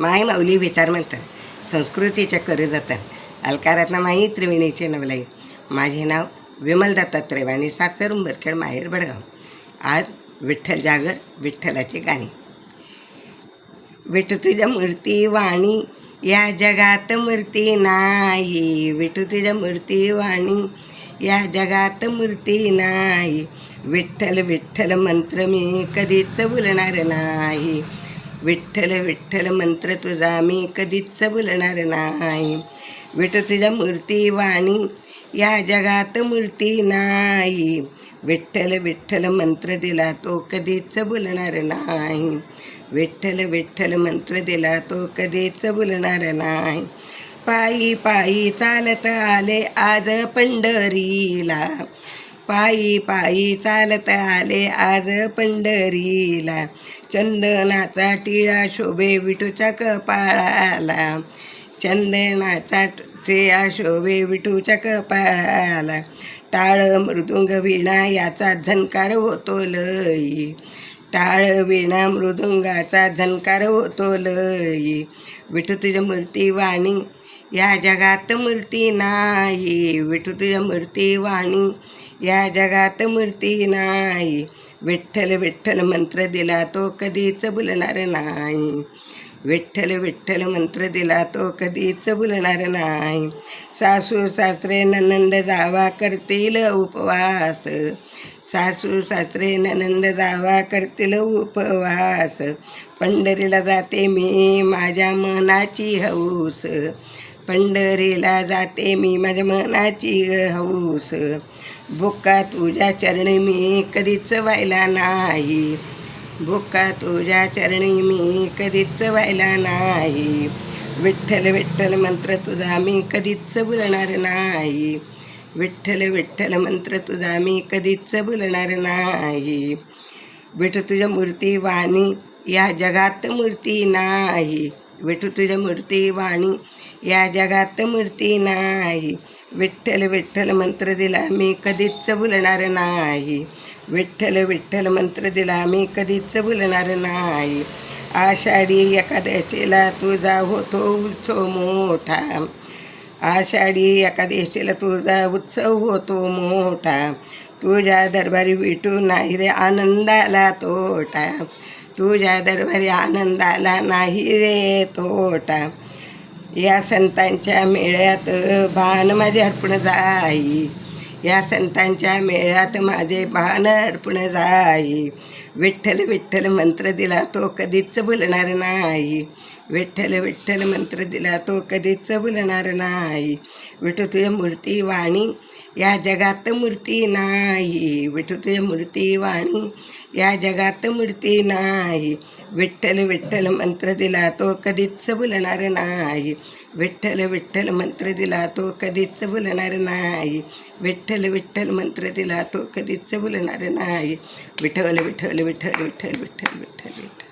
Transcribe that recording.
माय माऊली विचार म्हणतात संस्कृतीच्या करे जातात. अलकारात माई त्रिवेणीचे नवलाई. माझे नाव विमल दत्तात्रय आणि सासर उंबरखेड माहेर बडगाव. आज विठ्ठल जागर विठ्ठलाची गाणी. विठू तुझ्या मूर्ती वाणी या जगात मूर्ती नाही. विठू तुझ्या मूर्ती वाणी या जगात मूर्ती नाही. विठ्ठल विठ्ठल मंत्र मी कधीच बोलणार नाही. विठ्ठल विठ्ठल मंत्र तुझा मी कधीच बोलणार नाही. विठ तुझ्या मूर्ती वाणी या जगात मूर्ती नाही. विठ्ठल विठ्ठल मंत्र दिला तो कधीच बोलणार नाही. विठ्ठल विठ्ठल मंत्र दिला तो कधीच बोलणार नाही. पायी पायी चालत आले आज पंढरीला. पायी पायी चालत आले आज पंढरीला. चंदनाचा टिळा शोभे विठूच्या कपाळाला. चंदनाचा टिळा शोभे विठूच्या कपाळाला. टाळ मृदुंग विणा याचा झनकार होतो लई. टाळ विणा मृदुंगाचा झनकार होतो लई. विठू तुझ्या मूर्ती वाणी या जगात मूर्ती नाही विठू तुझ्या मूर्ती वाणी. या जगात मूर्ती नाही विठ्ठल विठ्ठल मंत्र दिला तो कधीच बोलणार नाही. विठ्ठल विठ्ठल मंत्र दिला तो कधीच बोलणार नाही. सासू सासरे ननंद जावा करतील उपवास. सासू सासरे ननंद जावा करतील उपवास. पंढरीला जाते मी माझ्या मनाची हौस. पंढरीला जाते मी माझ्या मनाची हौस. भुका तुझ्या चरणी मी कधीच व्हायला नाही. बुक्का तुझ्या चरणी मी कधीच व्हायला नाही. विठ्ठल विठ्ठल मंत्र तुझा मी कधीच बोलणार नाही. विठ्ठल विठ्ठल मंत्र तुझा मी कधीच बोलणार नाही. विठ तुझ्या मूर्ती वाणी या जगात मूर्ती नाही. विठू तुझ्या मूर्ती वाणी या जगात मूर्ती नाही. विठ्ठल विठ्ठल मंत्र दिला मी कधीच बोलणार नाही. विठ्ठल विठ्ठल मंत्र दिला मी कधीच बोलणार नाही. आषाढी एकादशीला तुझा होतो उत्सव मोठा. आषाढी एकादशीला तुझा उत्सव होतो मोठा. तुझ्या दरबारी विटू नाही रे आनंदाला तोटा. तुझ्या दरबारी आनंदाला नाही रे तोटा. या संतांच्या मेळ्यात भान माझे अर्पण जाई. या संतांच्या मेळ्यात माझे भान अर्पण जाई. विठ्ठल विठ्ठल मंत्र दिला तो कधीच बोलणार नाही. विठ्ठल विठ्ठल मंत्र दिला तो कधीच बोलणार नाही. विठू तुझ्या मूर्ती वाणी या जगात मूर्ती नाही. विठू तुझ्या मूर्ती वाणी या जगात मूर्ती नाही. विठ्ठल विठ्ठल मंत्र दिला तो कधीच बोलणार नाही. विठ्ठल विठ्ठल मंत्र दिला तो कधीच बोलणार नाही. विठ्ठल विठ्ठल मंत्र दिला तो कधीच बोलणार नाही. विठ्ठल विठ्ठल विठ्ठल विठ्ठल विठ्ठल विठ्ठल विठ्ठल.